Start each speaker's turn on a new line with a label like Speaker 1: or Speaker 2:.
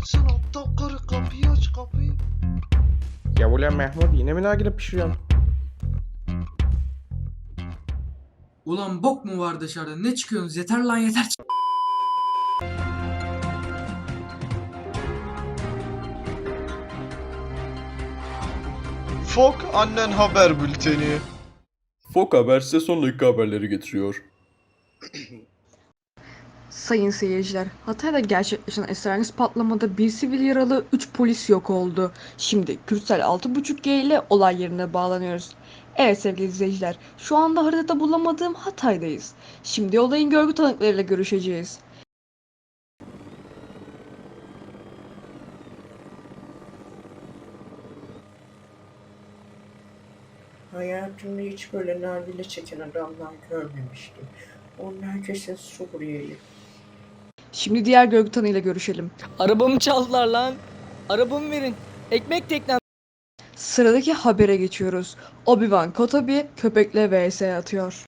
Speaker 1: açsana aptal karı kapıyı aç kapıyı.
Speaker 2: Ya ulan Mahmut yine mi nargile pişiriyorsun?
Speaker 3: Ulan bok mu var dışarıda? Ne çıkıyorsunuz? Yeter lan yeter.
Speaker 1: Fok annen haber bülteni.
Speaker 4: Fok Haber size son dakika haberleri getiriyor.
Speaker 5: Sayın seyirciler, Hatay'da gerçekleşen esrarengiz patlamada bir sivil yaralı 3 polis yok oldu. Şimdi Kürsel 6.5G ile olay yerine bağlanıyoruz. Evet sevgili izleyiciler, şu anda haritada bulamadığım Hatay'dayız. Şimdi olayın görgü tanıklarıyla görüşeceğiz.
Speaker 6: Hayatımda hiç böyle nargile çeken adamlar görmemiştim. Onlar kesin Suriyeli.
Speaker 5: Şimdi diğer görgü tanığıyla görüşelim.
Speaker 7: Arabamı çaldılar lan. Arabamı verin. Ekmek teknem.
Speaker 5: Sıradaki habere geçiyoruz. Obi-Wan Kenobi köpekle vs atıyor.